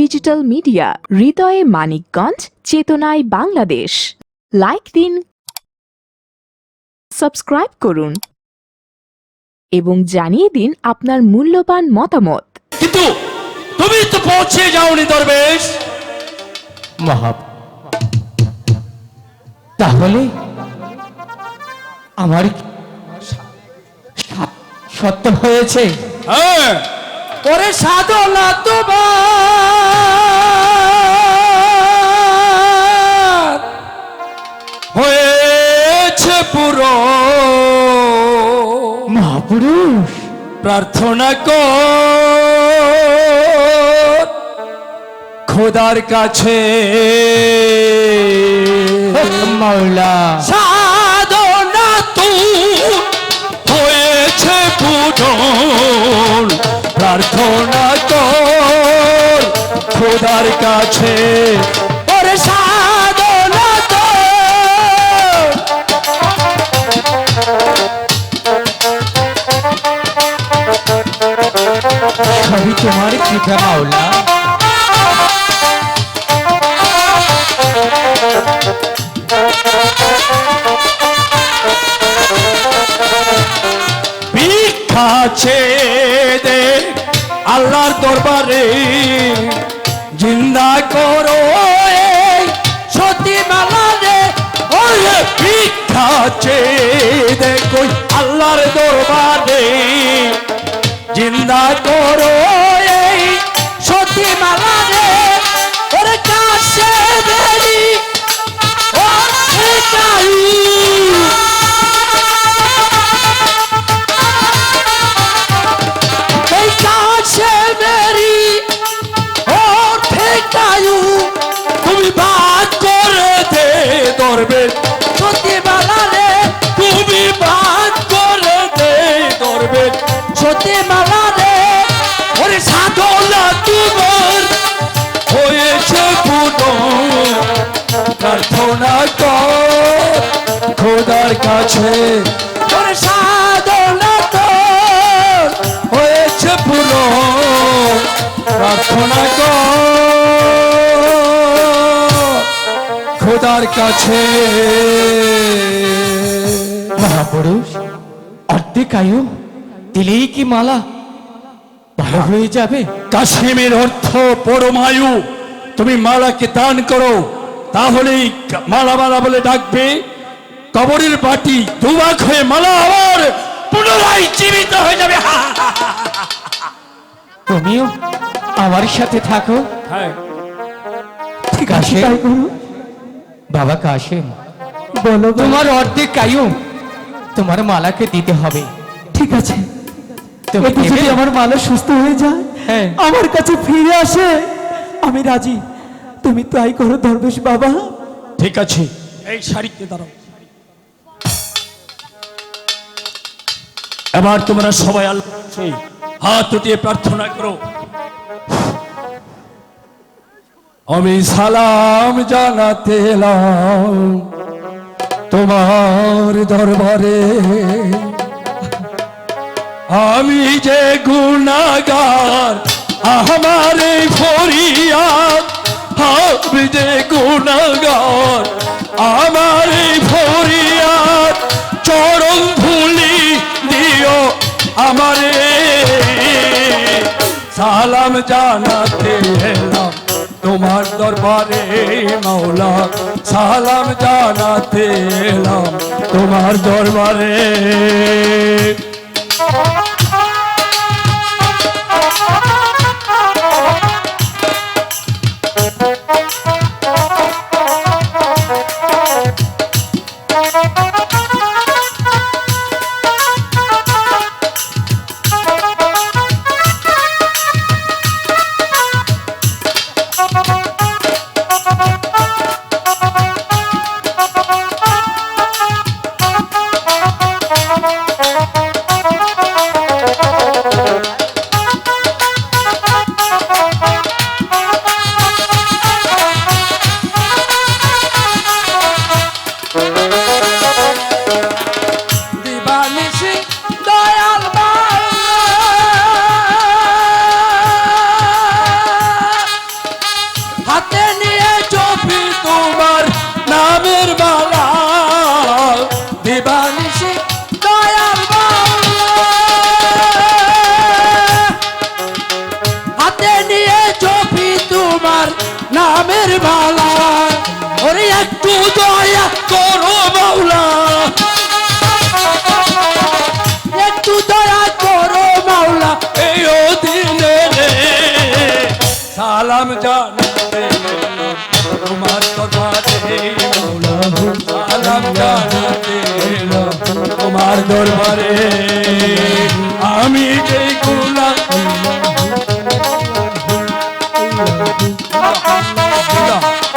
Digital media হৃদয়ে মানিকগঞ্জ চেতনায় Bangladesh. Like দিন সাবস্ক্রাইব করুন এবং জানিয়ে দিন আপনার মূল্যবান মতামত। কিন্তু তুমি তো পৌঁছে যাওনি দরবেশ। মহাব তাহলে আমার সত্য হয়েছে? হ্যাঁ। ওরে সাধনা তোমার। হয়েছে পুরো। মহাপুরুষ। প্রার্থনা কর। খোদার কাছে। মাওলা। সাধনা তু হয়েছে পূরণ প্রার্থনা কর খোদার কাছে। ওরে সাধনা কর সবই তোমার কৃপা মাওলা। ভিক্ষা চেয়ে দে। আল্লাহর দরবারে জিন্দা করো সতী মালা রে ওরে ভিক্ষা চেয়ে দে কই আল্লাহর দরবারে জিন্দা করো কর হয়েছে পুরো। প্রার্থনা খোদার কাছে। মহাপুরুষ, অর্ধেক আয়ু দিলেই কি মালা? ভালো হয়ে যাবে। কাশ্মীর অর্থ পরমায়ু। তুমি মালাকে দান করো, তাহলেই মালা মালা বলে ডাকবে। কবরের বাটি দুবাক হয়ে মালা আবার পুনরায় জীবিত হয়ে যাবে। হা, হা, হা। তুমিও আমার সাথে থাকো। হ্যাঁ। ঠিক আছে। বাবা কাশেম বলো তোমার অর্ধেক আয়ু তোমার মালাকে দিতে হবে। ঠিক আছে। তুমি একটু যদি আমার মালা সুস্থ হয়ে যায় হ্যাঁ। আমার কাছে ফিরে আসে আমি রাজি। তুমি তাই করো দরবেশ বাবা। ঠিক আছে। এই শাড়িতে দাঁড়াও। এবার তোমরা সবাই আল্লাহ হাত উঠিয়ে প্রার্থনা করো। আমি সালাম জানাতে তোমার দরবারে। আমি যে গুণাগার আমার এই ফরিয়াদ, আমি যে গুণাগার আমার সালাম জানাতে এলাম তোমার দরবারে মাওলা সালাম জানাতে এলাম তোমার দরবারে করো মাওলা। একটু দয়া করো মাওলা এই দিনে সালাম জানাতে তোমার কথাতে সালাম জানাতে তোমার দরবারে। আমি যেই গুলা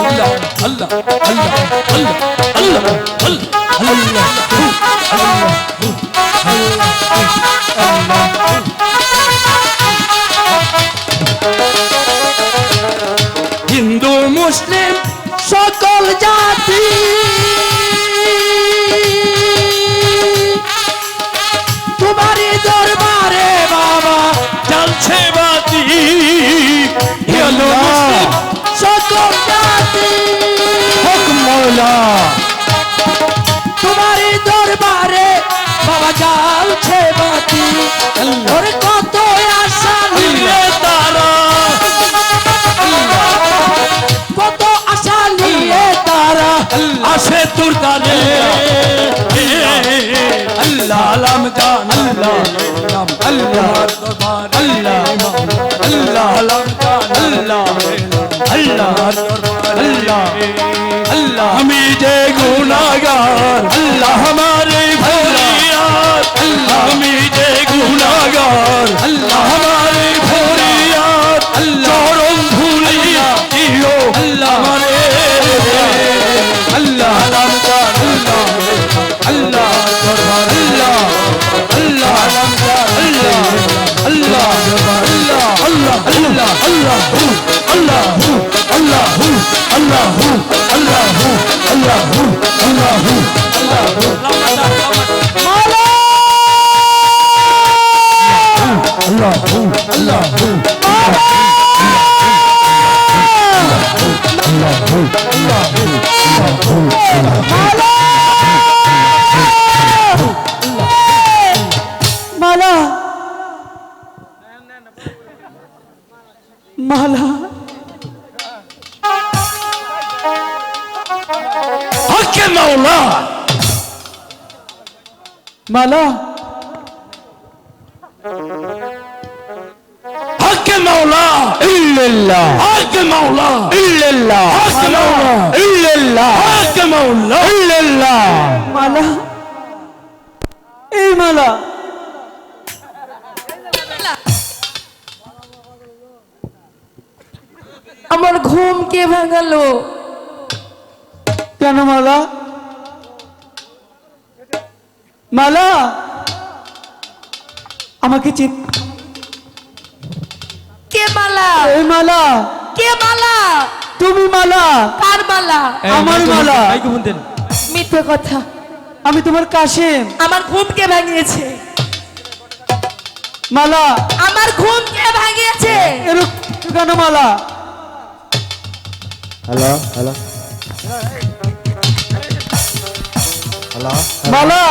Allah, Allah, Allah, Allah. Hindu মুসলিম সকল জাতি। তোমারই দরবারে বাবা চলছে বাতি। হিন্দু সকল জাতি। হক মৌলা। জ্বালছে বাতি। আল্লাহর কত আশা নিয়ে তারা। কত আশা নিয়ে তারা। আসে তোর দানে আল্লাহ আলাম জান আল্লাহ নাম আল্লাহ দরবার আল্লাহ আল্লাহ আমি যে গুনাহগার আল্লাহ আমার আমি যে গুণাগার আমার ফরিয়াদ চরম ভুলিয়া ইহো আমারে আল্লাহ নাম কার আল্লাহ আল্লাহ দরবার আল্লাহ আল্লাহ নাম কার আল্লাহ আল্লাহ দরবার আল্লাহ আল্লাহ আল্লাহ আল্লাহ আল্লাহ আল্লাহ আল্লাহ আল্লাহ মাওলা মালা حق مولا الا الله حق مولا الا الله حق مولا الا الله حق مولا الا الله মালা এই মালা আমার ঘুম কে ভাঙালো কেন মালা মালা! আমাকে চিন কে মালা? এই মালা! কে মালা? তুমি মালা! কার মালা? আমার মালা! মিথ্যে কথা। আমি তোমার কাশেম। আমার ঘুম কে ভাঙিয়েছে। মালা! আমার ঘুম কে ভাঙিয়েছে। এরকম কেন Mala? Hello hello hello. Mala!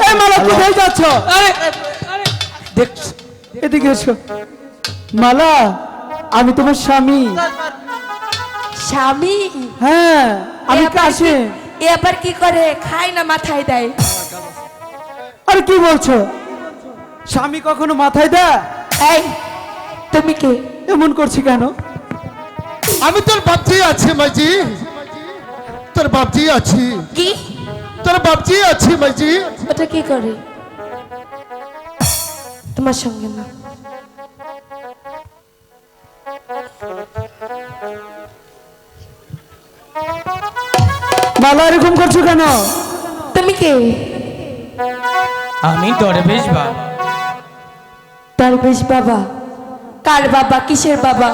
এই মালা কোথায় যাচ্ছ? দেখ এদিকে এসো। মালা আমি তোমার স্বামী। স্বামী? হ্যাঁ আমি এ আবার কি- এ আবার কি করে? খায় না মাথায় দেয়। আর কি বলছো? স্বামী কখনো মাথায় দেয়? এই তুমি কে? এমন করছি কেন? আমি তোর বাপজি আছি মাইজি। তোর বাপজি আছি। কি? তোর বাপজি আছি মাইজি। ওটা কি করে? তোমার সঙ্গে না। মালা এরকম করছ কেন? তুমি কে? আমি দরবেশ বাবা দরবেশ বাবা। কার বাবা? কিসের বাবা?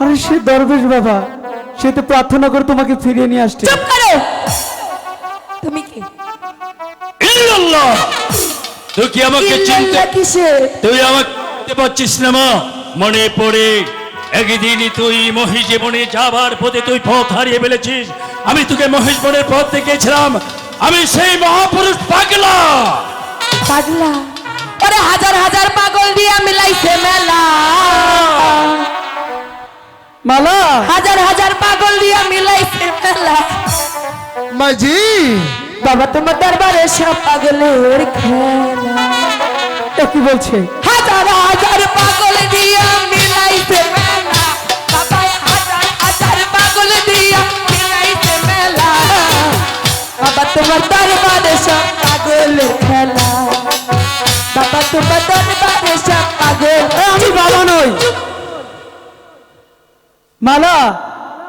আরে সে দরবেশ বাবা। সে তো প্রার্থনা করে তোমাকে ফিরিয়ে নিয়ে আসছে। চুপ করো! তুই কি আমাকে চিনতে তুই আমাকে পারছিস না মা? মনে পড়ে একদিন তুই মহিষ জীবনে যাবার পথে তুই পথ হারিয়ে ফেলেছিস। আমি তোকে মহেশ বনের পথ দেখেছিলাম আমি সেই মহাপুরুষ পাগলা। পাগলা? ওরে হাজার হাজার পাগল দিয়া মিলাইছে মেলা। মালা। হাজার হাজার পাগল দিয়া মিলাইছে মেলা। মাইজি। বাবা তোমার দরবারে সব পাগলের খেলা। এ কি বলছে? হাজার হাজার পাগল দিয়া মিলাইছে মেলা। বাবা হাজার হাজার পাগল দিয়া মিলাইছে মেলা। বাবা তোমার দরবারে সব পাগলের খেলা। বাবা তোমার দরবারে সব পাগল। আমি বাবা নই। মালা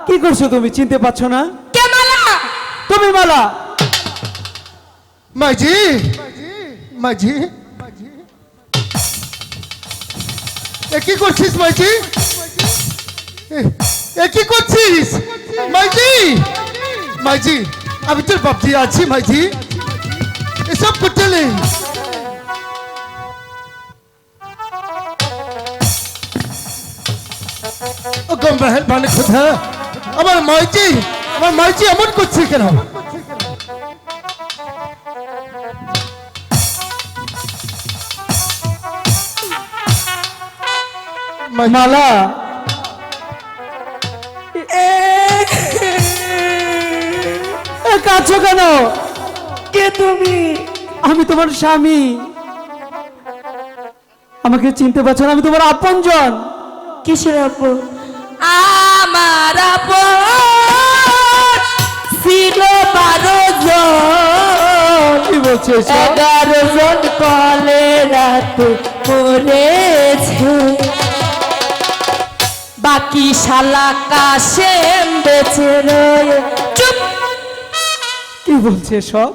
কি করছ তুমি? চিনতে পারছ না? কে মালা? তুমি মালা। মাঝি মাঝি এ কি করছিস মাঝি এ- এ কি করছিস মাঝি মাঝি আমি তোর বাপজি আছি মাঝি এসব করতে নেই ও গম মেহরবানি খোদা আমার মাইজি আমার মাইজি এমন করছে কেন মালা। এ কাঁদছো কেন? কে তুমি? আমি তোমার স্বামী। আমাকে চিনতে পারছ না আমি তোমার আপনজন। কিসের আপন? আমার আপন ছিল বারো জন। কি বলছো? এগারো জন কলে রাতে পড়েছে। বাকি শালা কাশেম রয়ে চুপ! কি বলছে সব?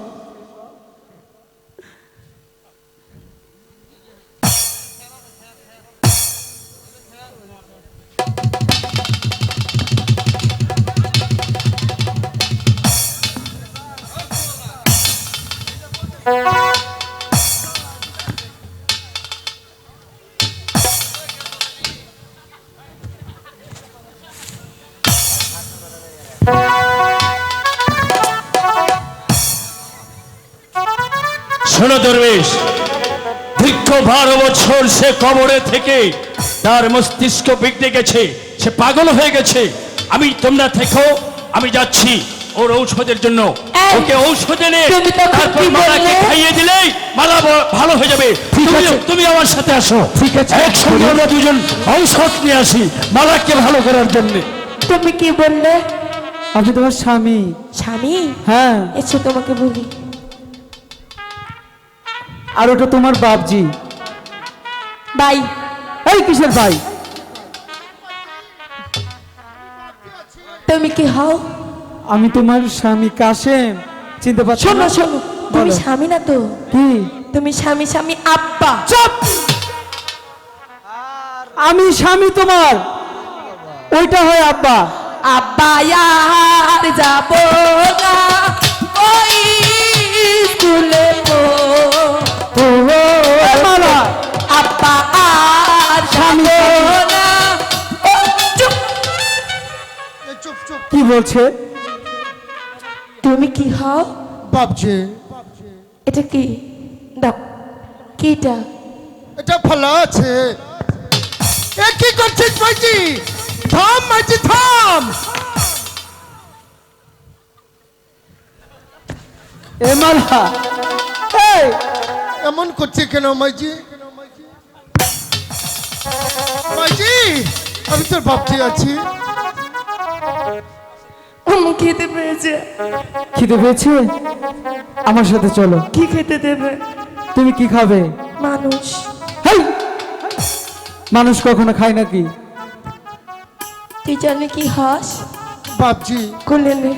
কবরে থেকে তার মস্তিষ্ক বিগড়ে গেছে সে পাগল হয়ে গেছে। আমি তোমরা থেকো আমি যাচ্ছি ওর ঔষধের জন্য। ওকে ঔষধ এনে তুমি তারপর কি মালাকে খাইয়ে দিলেই মালা ভালো হয়ে যাবে। তুমি তুমি আমার সাথে আসো। ঠিক আছে। একসঙ্গে আমরা দুজন ঔষধ নিয়ে আসি মালাকে ভালো করার জন্য। তুমি কি বললে? আমি তোমার স্বামী। স্বামী? হ্যাঁ। এসো তোমাকে বলি। আর ওটা তোমার বাপজি। বাই এই কিসের ভাই? তুমি কি হও? আমি তোমার স্বামী কাশেম চিনতে পারছ শোনো? শোনো তুমি স্বামী না তো? কি? তুমি স্বামী স্বামী আব্বা। চুপ! আমি স্বামী তোমার ওইটা হয় আব্বা। আব্বা আর যাব না। ওই স্কুলে আর কি বলছে? তুমি কি হও? বাপজি এটা কি? দাও। কিটা? এটা ভালো আছে। এ কি করছিস মাঝি থাম মাঝি থাম। এ মালা। এই এমন করছে কেন মাঝি আমি তোর বাপজি আছি। আমার খেতে পেয়েছে খিদে পেয়েছে? আমার সাথে চলো। কি খেতে দেবে? তুমি কি খাবে? মানুষ। হেই! মানুষ কখনো খায় নাকি? তুই জানে কি হাস? বাপজি। কোলে নে।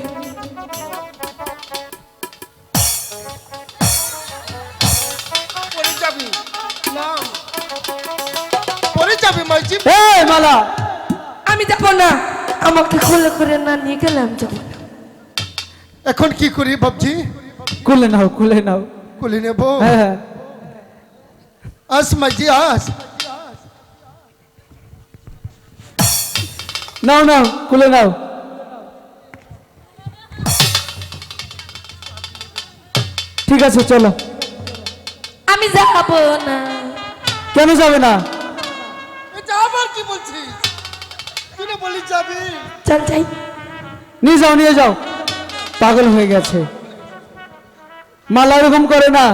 যাবি মাঝি এই মালা। আমি যাব না। আমাকে কোলে করে না নিয়ে গেলাম যাব না এখন কি করি কুলে নাও কুলে নাও। কোলে নেব। হ্যাঁ হ্যাঁ। আস মাঝি আস। নাও নাও কুলে নাও। ঠিক আছে চলো। আমি যাব না। কেন যাবে না? কি বলছিস? যাবি? চল যাই। নিয়ে যাও নিয়ে যাও। পাগল হয়ে গেছে। মালা এরকম করে না।